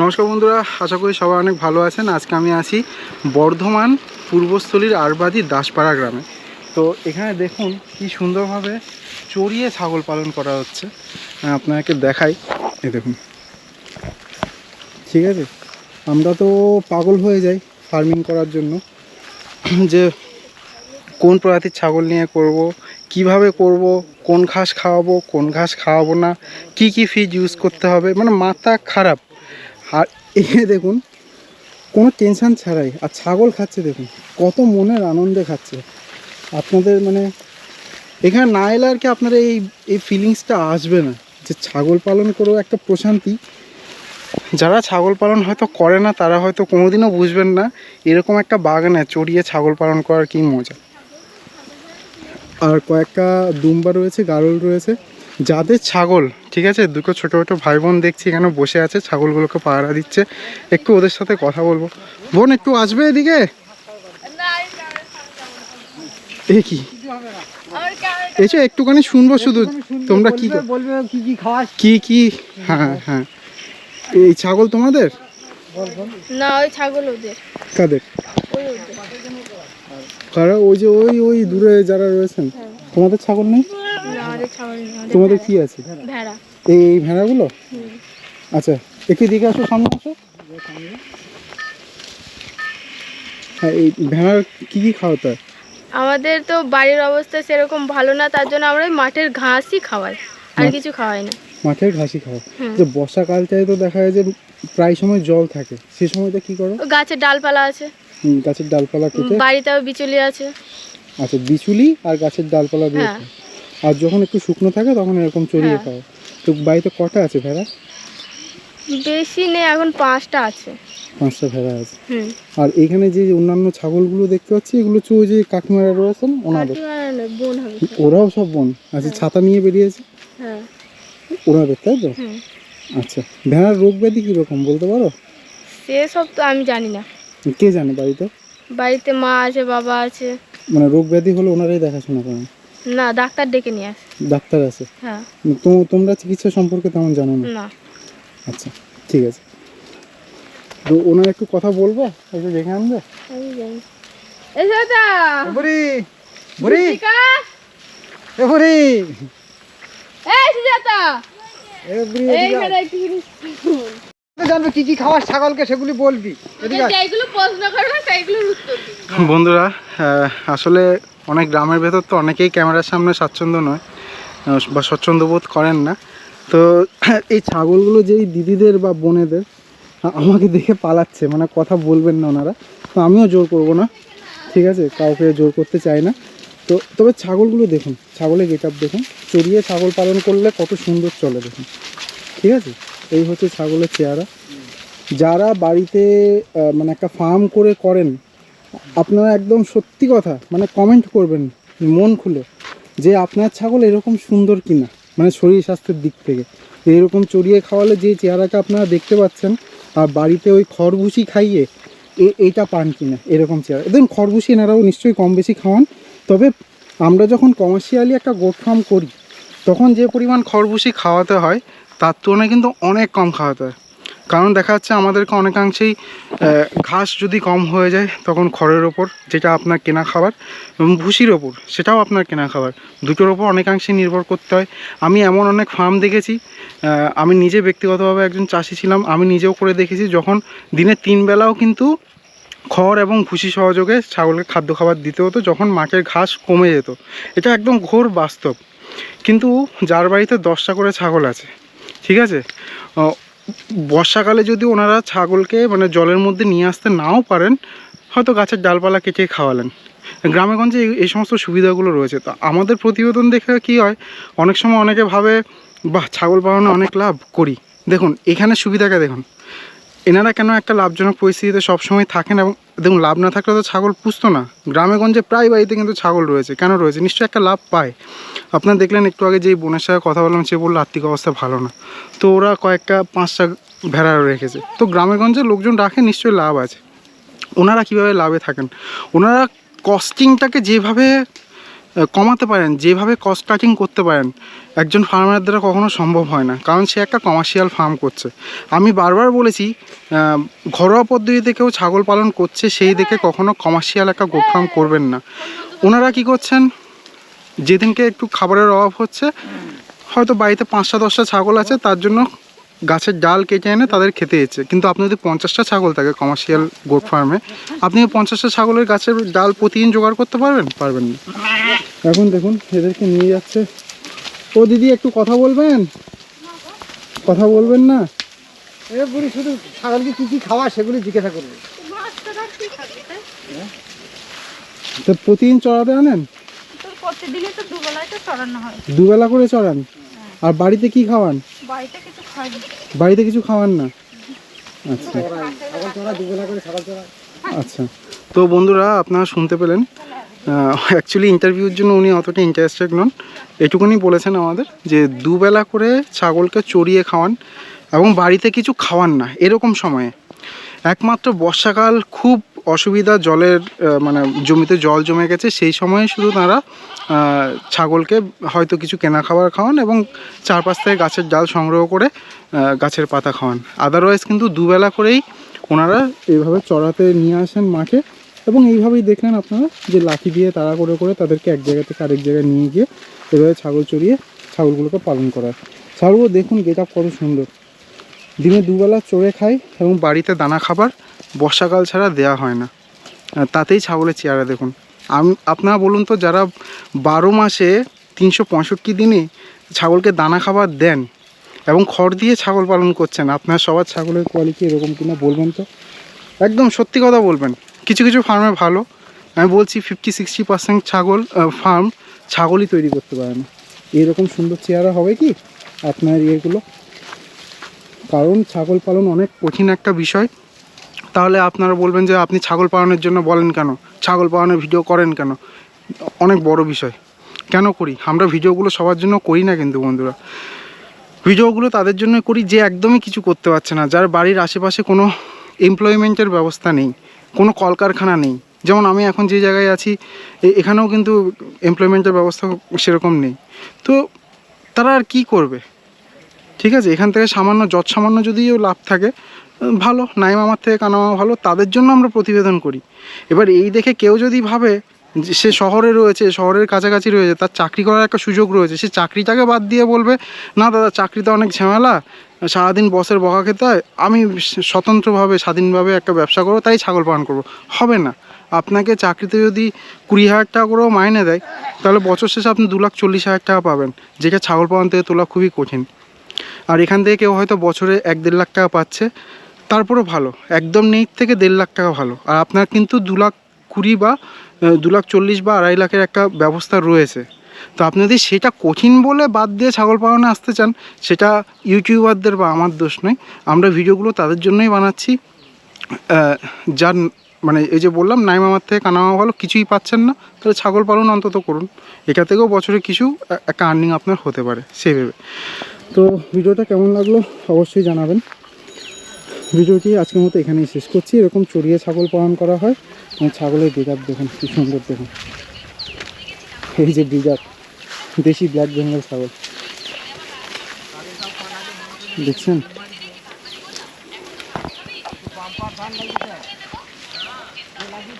নমস্কার বন্ধুরা আশা করি সবাই অনেক ভালো আছেন। আজকে আমি আছি বর্ধমান পূর্বস্থলীর আরবাদি দাসপাড়া গ্রামে। তো এখানে দেখুন কি সুন্দরভাবে চড়িয়ে ছাগল পালন করা হচ্ছে। হ্যাঁ, আপনাকে দেখাই। এই দেখুন। ঠিক আছে? আমরা তো পাগল হয়ে যাই ফার্মিং করার জন্য। যে কোন প্রজাতির ছাগল নিয়ে করব কীভাবে করব কোন ঘাস খাওয়াবো কোন ঘাস খাওয়াবো না কি কি ফিজ ইউজ করতে হবে মানে মাথা খারাপ। আর এখানে দেখুন, কোনো টেনশান ছাড়াই। আর ছাগল খাচ্ছে দেখুন, কত মনের আনন্দে খাচ্ছে। আপনাদের মানে এখানে না এলে আর কি আপনার এই এই ফিলিংসটা আসবে না। যে ছাগল পালন করেও একটা প্রশান্তি। যারা ছাগল পালন হয়তো করে না, তারা হয়তো কোনোদিনও বুঝবেন না, এরকম একটা বাগানে চড়িয়ে ছাগল পালন করার কি মজা। আর কয়েকটা দুম্বা রয়েছে, গারল রয়েছে। যাদের ছাগল ঠিক আছে? দুটো ছোটো ছোটো ভাই বোন দেখছি এখানে বসে আছে ছাগলগুলোকে পাহারা দিচ্ছে। একটু ওদের সাথে কথা বলব। বোন একটু আসবে এদিকে? এ কি? এসে একটুখানি শুনব শুধু। তোমরা কি বলবে কি কি খাওয়াস কি কি? হ্যাঁ হ্যাঁ। এই ছাগল তোমাদের? না ওই ছাগল ওদের। কাদের? ওই কারা? ওই যে ওই ওই দূরে যারা রয়েছেন। তোমাদের ছাগল নেই? আমাদের ছাগল নেই, আমাদের তোমাদের কি আছে? ভেড়া। এই এই ভেড়াগুলো? হুম। আচ্ছা একটু দিকে আসো সামনে আসো। হ্যাঁ এই ভেড়ার কি কি খাওয়াতে হয়? আমাদের তো বাড়ির অবস্থা সেরকম ভালো না তার জন্য আমরা ওই মাঠের ঘাসই খাওয়াই আর কিছু খাওয়াই না। মাঠের ঘাসই খাওয়া হুম। যে বর্ষাকালটায় তো দেখা যায় যে প্রায় সময় জল থাকে সেই সময়টা কি করো? ও গাছের ডালপালা আছে। হুম, গাছের ডালপালা কেটে বাড়িতেও বিচুলি আছে। আচ্ছা বিচুলি আর গাছের ডালপালা দিয়ে হ্যাঁ। খাও। আর যখন একটু শুকনো থাকে তখন এরকম চড়িয়ে হ্যাঁ। খাও। তো বাড়িতে কটা আছে ভেড়া? বেশি নেই এখন পাঁচটা আছে। পাঁচটা ভেড়া আছে। হুম। আর এখানে যে অন্যান্য ছাগলগুলো দেখতে পাচ্ছি এগুলো হচ্ছে ওই যে কাকিমারা রয়েছেন ওনাদের। বোন হবে ওরাও সব বোন। আচ্ছা ছাতা নিয়ে বেরিয়েছে? হ্যাঁ। ওনাদের তাই তো? হুম। আচ্ছা ভেড়ার রোগ ব্যাধি কীরকম বলতে পারো? সেসব তো আমি জানি না। কে জানে বাড়িতে? বাড়িতে মা আছে বাবা আছে। মানে রোগ ব্যাধি হলে ওনারাই দেখাশোনা করেন। না ডাক্তার ডেকে নিয়ে আসে ডাক্তার আছে? হ্যাঁ। তো তোমরা চিকিৎসা সম্পর্কে তেমন জানো না? না। আচ্ছা ঠিক আছে। তো ওনার একটু কথা বলব? একটু দেখে আনবে? আমি জানি। এই দাদা বুড়ি! বুড়ি! এ বুড়ি! এই সুজাতা! এ বুড়ি একটু জিনিস জানবে কি কি ছাগলকে সেগুলি বলবি? প্রশ্ন করবে সেইগুলোর উত্তর বন্ধুরা আসলে অনেক গ্রামের ভেতর তো অনেকেই ক্যামেরার সামনে স্বাচ্ছন্দ্য নয় বা স্বচ্ছন্দ্য বোধ করেন না। তো এই ছাগলগুলো যেই দিদিদের বা বোনেদের আমাকে দেখে পালাচ্ছে মানে কথা বলবেন না ওনারা। তো আমিও জোর করব না, ঠিক আছে? কাউকে জোর করতে চাই না। তো তবে ছাগলগুলো দেখুন, ছাগলের গেট দেখুন। চড়িয়ে ছাগল পালন করলে কত সুন্দর চলে দেখুন, ঠিক আছে? এই হচ্ছে ছাগলের চেহারা। যারা বাড়িতে মানে একটা ফার্ম করে করেন আপনারা একদম সত্যি কথা মানে কমেন্ট করবেন, মন খুলে, যে আপনার ছাগল এরকম সুন্দর কিনা মানে শরীর স্বাস্থ্যের দিক থেকে। এরকম চড়িয়ে খাওয়ালে যে চেহারাটা আপনারা দেখতে পাচ্ছেন, আর বাড়িতে ওই খড়ভুসি খাইয়ে এইটা পান কিনা, এরকম চেহারা। দেখুন খড়ভুসি এনারাও নিশ্চয়ই কম বেশি খাওয়ান, তবে আমরা যখন কমার্শিয়ালি একটা গোট ফার্ম করি, তখন যে পরিমাণ খড়ভুসি খাওয়াতে হয়, তার তুলনায় কিন্তু অনেক কম খাওয়াতে হয়। কারণ দেখা যাচ্ছে আমাদেরকে অনেকাংশেই ঘাস যদি কম হয়ে যায় তখন খড়ের ওপর, যেটা আপনার কেনা খাবার, এবং ভুসির ওপর, সেটাও আপনার কেনা খাবার। দুটোর ওপর অনেকাংশেই নির্ভর করতে হয়। আমি এমন অনেক ফার্ম দেখেছি আমি নিজে ব্যক্তিগতভাবে একজন চাষি ছিলাম, আমি নিজেও করে দেখেছি যখন দিনে তিন বেলাও কিন্তু খড় এবং ভুসি সহযোগে ছাগলকে খাদ্য খাবার দিতে হতো, যখন মাঠের ঘাস কমে যেত। এটা একদম ঘোর বাস্তব। কিন্তু যার বাড়িতে দশটা করে ছাগল আছে, ঠিক আছে? বর্ষাকালে যদি ওনারা ছাগলকে মানে জলের মধ্যে নিয়ে আসতে নাও পারেন, হয়তো গাছের ডালপালা কেটে খাওয়ালেন। গ্রামেগঞ্জে এই- সমস্ত সুবিধাগুলো রয়েছে। তো আমাদের প্রতিবেদন দেখে কি হয়, অনেক সময় অনেকে ভাবে, বাহ, ছাগল পালনে অনেক লাভ করি। দেখুন, এখানে সুবিধাকে দেখুন। এনারা কেন একটা লাভজনক পরিস্থিতিতে সবসময় থাকেন এবং দেখুন, লাভ না থাকলে তো ছাগল পুষতো না। গ্রামেগঞ্জে প্রায় বাড়িতে কিন্তু ছাগল রয়েছে। কেন রয়েছে? নিশ্চয়ই একটা লাভ পায়। আপনারা দেখলেন একটু আগে যেই বোনের সাথে কথা বললাম, সে বলল, আর্থিক অবস্থা ভালো না। তো ওরা কয়েকটা, পাঁচটা ভেড়া রেখেছে। তো গ্রামেগঞ্জে লোকজন রাখে, নিশ্চয়ই লাভ আছে। ওনারা কীভাবে লাভে থাকেন? ওনারা কস্টিংটাকে যেভাবে কমাতে পারেন, যেভাবে কস্ট কাটিং করতে পারেন, একজন ফার্মারের দ্বারা কখনো সম্ভব হয় না। কারণ সে একটা কমার্শিয়াল ফার্ম করছে। আমি বারবার বলেছি ঘরোয়া পদ্ধতিতে কেউ ছাগল পালন করছে, সেই দেখে কখনো কমার্শিয়াল একটা গোট ফার্ম করবেন না। ওনারা কি করছেন? যেদিনকে একটু খাবারের অভাব হচ্ছে, হয়তো বাড়িতে পাঁচটা, দশটা ছাগল আছে, তার জন্য গাছের ডাল কেটে এনে তাদের খেতে এসেছে কিন্তু আপনি যদি পঞ্চাশটা ছাগল থাকে কমার্শিয়াল গোট ফার্মে আপনি পঞ্চাশটা ছাগলের গাছের ডাল প্রতিদিন জোগাড় করতে পারবেন? পারবেন না। এখন দেখুন এদেরকে নিয়ে যাচ্ছে। ও দিদি একটু কথা বলবেন? কথা বলবেন না? এ বুড়ি শুধু ছাগলকে কি কি খাওয়া সেগুলি জিজ্ঞাসা করবে। তো প্রতিদিন চড়াতে আনেন? তোর প্রতিদিনই তো দুবেলায় তো চড়ানো হয়। দুবেলা করে চড়ান? আর বাড়িতে কি খাওয়ান? বাড়িতে কিছু খাই বাড়িতে কিছু খাওয়ান না? আচ্ছা। আচ্ছা। তো বন্ধুরা আপনারা শুনতে পেলেন অ্যাকচুয়ালি ইন্টারভিউর জন্য উনি অতটা ইন্টারেস্টেড নন। এটুকুনি বলেছেন আমাদের যে দুবেলা করে ছাগলকে চড়িয়ে খাওয়ান এবং বাড়িতে কিছু খাওয়ান না, এরকম সময়ে। একমাত্র বর্ষাকাল খুব অসুবিধা, জলের মানে জমিতে জল জমে গেছে, সেই সময়ে শুধু তারা ছাগলকে হয়তো কিছু কেনা খাবার খাওয়ান এবং চারপাশ থেকে গাছের ডাল সংগ্রহ করে গাছের পাতা খাওয়ান। আদারওয়াইজ কিন্তু দুবেলা করেই ওনারা এইভাবে চড়াতে নিয়ে আসেন মাঠে। এবং এইভাবেই দেখলেন আপনারা যে লাঠি দিয়ে তাড়া করে করে তাদেরকে এক জায়গা থেকে আরেক জায়গায় নিয়ে গিয়ে এভাবে ছাগল চড়িয়ে ছাগলগুলোকে পালন করা ছাগলগুলো দেখুন গেট আপ কত সুন্দর। দিনে দুবেলা চড়ে খায় এবং বাড়িতে দানা খাবার বর্ষাকাল ছাড়া দেয়া হয় না। তাতেই ছাগলের চেহারা দেখুন। আপনারা বলুন তো যারা বারো মাসে তিনশো পঁয়ষট্টি দিনে ছাগলকে দানা খাবার দেন এবং খড় দিয়ে ছাগল পালন করছেন, আপনার সবার ছাগলের কোয়ালিটি এরকম কিনা বলবেন তো? একদম সত্যি কথা বলবেন। কিছু কিছু ফার্মে ভালো। আমি বলছি ফিফটি সিক্সটি পার্সেন্ট ছাগল ফার্ম ছাগলই তৈরি করতে পারে না। এরকম সুন্দর চেহারা হবে কি আপনার ইয়েগুলো? কারণ ছাগল পালন অনেক কঠিন একটা বিষয়। তাহলে আপনারা বলবেন যে আপনি ছাগল পালনের জন্য বলেন কেন? ছাগল পালনের ভিডিও করেন কেন? অনেক বড় বিষয়। কেন করি? আমরা ভিডিওগুলো সবার জন্য করি না কিন্তু বন্ধুরা। ভিডিওগুলো তাদের জন্য করি যে একদমই কিছু করতে পারছে না। যার বাড়ির আশেপাশে কোনো এমপ্লয়মেন্টের ব্যবস্থা নেই, কোনো কলকারখানা নেই। যেমন আমি এখন যে জায়গায় আছি এখানেও কিন্তু এমপ্লয়মেন্টের ব্যবস্থা সেরকম নেই। তো তারা আর কি করবে? ঠিক আছে, এখান থেকে সামান্য, যত সামান্য যদিও লাভ থাকে ভালো। নাই মামার থেকে কানামা ভালো। তাদের জন্য আমরা প্রতিবেদন করি। এবার এই দেখে কেউ যদি ভাবে সে শহরে রয়েছে, শহরের কাছাকাছি রয়েছে, তার চাকরি করার একটা সুযোগ রয়েছে। সে চাকরিটাকে বাদ দিয়ে বলবে, না দাদা, চাকরিতে অনেক ঝামেলা, সারাদিন বসের বকা খেতে হয়, আমি স্বতন্ত্রভাবে, স্বাধীনভাবে একটা ব্যবসা করব, তাই ছাগল পালন করব। হবে না। আপনাকে চাকরিতে যদি কুড়ি হাজার টাকা করেও মাইনে দেয়, তাহলে বছর শেষে আপনি দু লাখ চল্লিশ হাজার টাকা পাবেন, যেটা ছাগল পালন থেকে তোলা খুবই কঠিন। আর এখান থেকে কেউ হয়তো বছরে এক দেড় লাখ টাকা পাচ্ছে, তারপরেও ভালো, একদম নেই থেকে দেড় লাখ টাকা ভালো। আর আপনার কিন্তু দু লাখ কুড়ি বা দু লাখ চল্লিশ বা আড়াই লাখের একটা ব্যবস্থা রয়েছে। তো আপনি যদি সেটা কঠিন বলে বাদ দিয়ে ছাগল পালনে আসতে চান, সেটা ইউটিউবারদের বা আমার দোষ নয়। আমরা ভিডিওগুলো তাদের জন্যই বানাচ্ছি। যার মানে এই যে বললাম নাই মামার থেকে কানামা ভালো কিছুই পাচ্ছেন না, তাহলে ছাগল পালন অন্তত করুন। এটা থেকেও বছরে কিছু একটা আর্নিং আপনার হতে পারে সেভাবে তো ভিডিওটা কেমন লাগল অবশ্যই জানাবেন। ভিডিওটি আজকের মতো এখানেই শেষ করছি। এরকম চড়িয়ে ছাগল পালন করা হয়। এবং ছাগলের ব্রিজার দেখুন, কী সুন্দর দেখুন। এই যে ব্রিজার দেশি ব্ল্যাক বেঙ্গল ছাগল। দেখছেন?